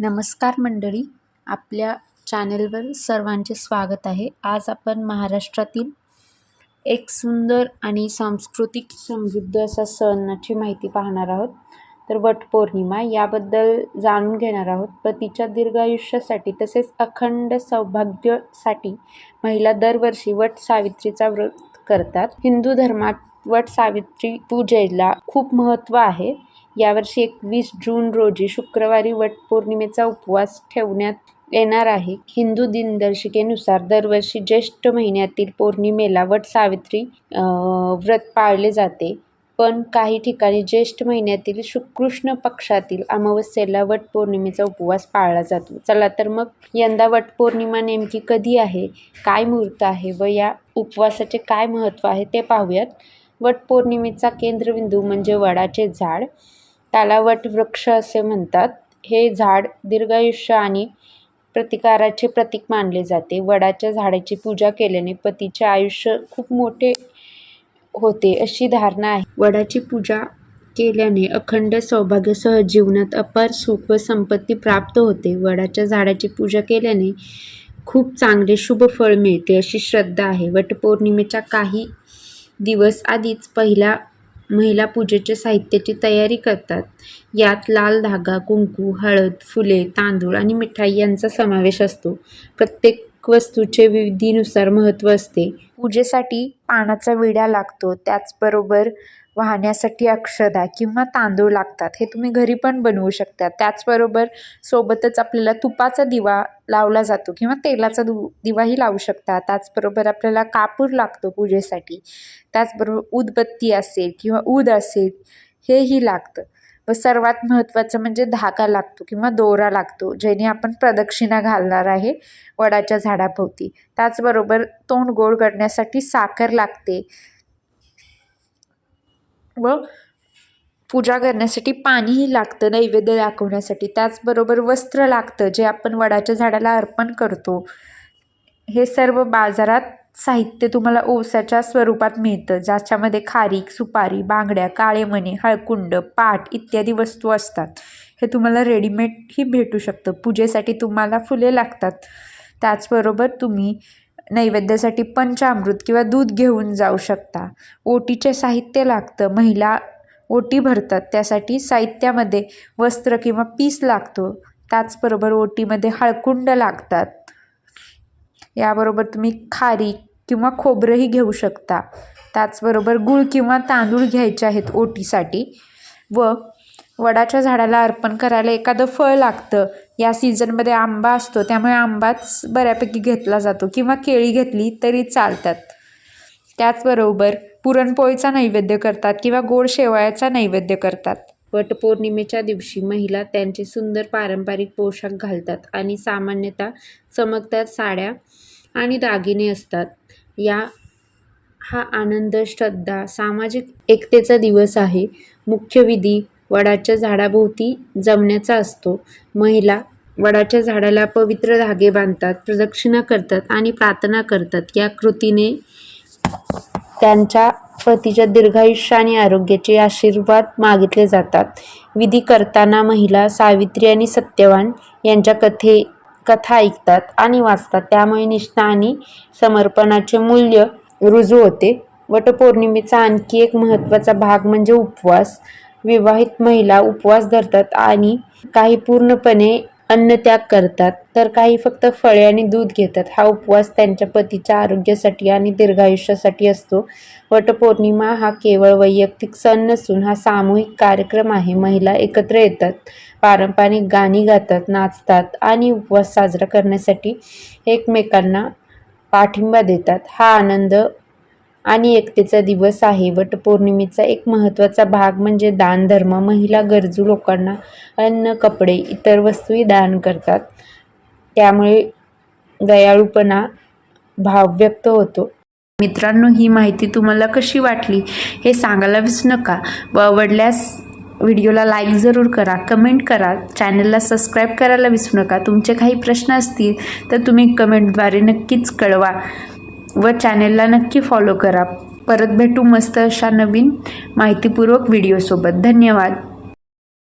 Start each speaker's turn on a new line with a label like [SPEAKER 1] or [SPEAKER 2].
[SPEAKER 1] नमस्कार मंडळी आपल्या चॅनेलवर सर्वांचे स्वागत आहे. आज आपण महाराष्ट्रातील एक सुंदर आणि सांस्कृतिक समृद्ध असा सणाची माहिती पाहणार आहोत. तर वटपौर्णिमा याबद्दल जाणून घेणार आहोत. पतीच्या दीर्घायुष्यासाठी तसेच अखंड सौभाग्यासाठी महिला दरवर्षी वट सावित्रीचा व्रत करतात. हिंदू धर्मात वट सावित्री पूजेला खूप महत्त्व आहे. यावर्षी एकवीस जून रोजी शुक्रवारी वटपौर्णिमेचा उपवास ठेवण्यात येणार आहे. हिंदू दिनदर्शिकेनुसार दरवर्षी ज्येष्ठ महिन्यातील पौर्णिमेला वट सावित्री व्रत पाळले जाते. पण काही ठिकाणी ज्येष्ठ महिन्यातील शुकृष्ण पक्षातील अमावस्येला वटपौर्णिमेचा उपवास पाळला जातो. चला तर मग यंदा वटपौर्णिमा नेमकी कधी आहे काय मुहूर्त आहे व या उपवासाचे काय महत्त्व आहे ते पाहूयात. वटपौर्णिमेचा केंद्रबिंदू म्हणजे वडाचे झाड. त्याला वटवृक्ष असे म्हणतात. हे झाड दीर्घायुष्य आणि प्रतिकाराचे प्रतीक मानले जाते. वडाच्या झाडाची पूजा केल्याने पतीचे आयुष्य खूप मोठे होते अशी धारणा आहे. वडाची पूजा केल्याने अखंड सौभाग्यासह जीवनात अपार सुख व संपत्ती प्राप्त होते. वडाच्या झाडाची पूजा केल्याने खूप चांगले शुभ फळ मिळते अशी श्रद्धा आहे. वटपौर्णिमेच्या काही दिवस आधीच पहिला महिला पूजेच्या साहित्याची तयारी करतात. यात लाल धागा कुंकू हळद फुले तांदूळ आणि मिठाई यांचा समावेश असतो. प्रत्येक वस्तूचे विधीनुसार महत्त्व असते. पूजेसाठी पानाचा विडा लागतो. त्याचबरोबर वाहण्यासाठी अक्षदा किंवा तांदूळ लागतात. हे तुम्ही घरी पण बनवू शकता. त्याचबरोबर सोबतच आपल्याला तुपाचा दिवा लावला जातो किंवा तेलाचा दु दिवाही लावू शकता. त्याचबरोबर आपल्याला कापूर लागतो पूजेसाठी. त्याचबरोबर उदबत्ती असेल किंवा ऊद असेल हेही लागतं. व सर्वात महत्त्वाचं म्हणजे धागा लागतो किंवा दोरा लागतो ज्याने आपण प्रदक्षिणा घालणार आहे वडाच्या झाडाभोवती. त्याचबरोबर तोंड गोड करण्यासाठी साखर लागते. व पूजा करण्यासाठी पाणीही लागतं नैवेद्य दाखवण्यासाठी. त्याचबरोबर वस्त्र लागतं जे आपण वडाच्या झाडाला अर्पण करतो. हे सर्व बाजारात साहित्य तुम्हाला ओसाच्या स्वरूपात मिळतं. ज्याच्यामध्ये खारीक सुपारी बांगड्या काळेमणी हळकुंड पाट इत्यादी वस्तू असतात. हे तुम्हाला रेडीमेडही भेटू शकतं. पूजेसाठी तुम्हाला फुले लागतात. त्याचबरोबर तुम्ही नैवेद्यासाठी पंचामृत किंवा दूध घेऊन जाऊ शकता. ओटीचे साहित्य लागतं. महिला ओटी भरतात. त्यासाठी साहित्यामध्ये वस्त्र किंवा पीस लागतो. त्याचबरोबर ओटीमध्ये हळकुंड लागतात. याबरोबर तुम्ही खारी किंवा खोबरंही घेऊ शकता. त्याचबरोबर गूळ किंवा तांदूळ घ्यायचे आहेत ओटीसाठी व वडाच्या झाडाला अर्पण करायला एखादं फळ लागतं. या सीझनमध्ये आंबा असतो. त्यामुळे आंबाच बऱ्यापैकी घेतला जातो किंवा केळी घेतली तरी चालतात. त्याचबरोबर पुरणपोळीचा नैवेद्य करतात किंवा गोड शेवयाचा नैवेद्य करतात. वटपौर्णिमेच्या दिवशी महिला त्यांचे सुंदर पारंपरिक पोशाख घालतात आणि सामान्यतः चमकतात साड्या आणि दागिने असतात. या हा आनंद श्रद्धा सामाजिक एकतेचा दिवस आहे. मुख्य विधी वडाच्या झाडाभोवती जमण्याचा असतो. महिला वडाच्या झाडाला पवित्र धागे बांधतात प्रदक्षिणा करतात आणि प्रार्थना करतात. या कृतीने त्यांच्या पतीच्या दीर्घायुष्य आणि आरोग्याचे आशीर्वाद मागितले जातात. विधी करताना महिला सावित्री आणि सत्यवान यांच्या कथे कथा ऐकतात आणि वाचतात. त्यामुळे निष्ठा आणि समर्पणाचे मूल्य रुजू होते. वटपौर्णिमेचा आणखी एक महत्त्वाचा भाग म्हणजे उपवास. विवाहित महिला उपवास धरतात आणि काही पूर्णपणे अन्नत्याग करतात. तर काही फक्त फळे आणि दूध घेतात. हा उपवास त्यांच्या पतीच्या आरोग्यासाठी आणि दीर्घायुष्यासाठी असतो. वटपौर्णिमा हा केवळ वैयक्तिक सण नसून हा सामूहिक कार्यक्रम आहे. महिला एकत्र येतात पारंपरिक गाणी गातात नाचतात आणि उपवास साजरा करण्यासाठी एकमेकांना पाठिंबा देतात. हा आनंद आणि एकतेचा दिवस आहे. वटपौर्णिमेचा एक महत्त्वाचा भाग म्हणजे दानधर्म महिला गरजू लोकांना अन्न कपडे इतर वस्तूही दान करतात. त्यामुळे दयाळूपणा भाव व्यक्त होतो. मित्रांनो ही माहिती तुम्हाला कशी वाटली हे सांगायला विसरू नका. व आवडल्यास व्हिडिओला लाईक जरूर करा कमेंट करा चॅनलला सबस्क्राईब करायला विसरू नका. तुमचे काही प्रश्न असतील तर तुम्ही कमेंटद्वारे नक्कीच कळवा. व चॅनेलला नक्की फॉलो करा. परत भेटू मस्त अशा नवीन माहितीपूर्वक व्हिडिओसोबत धन्यवाद.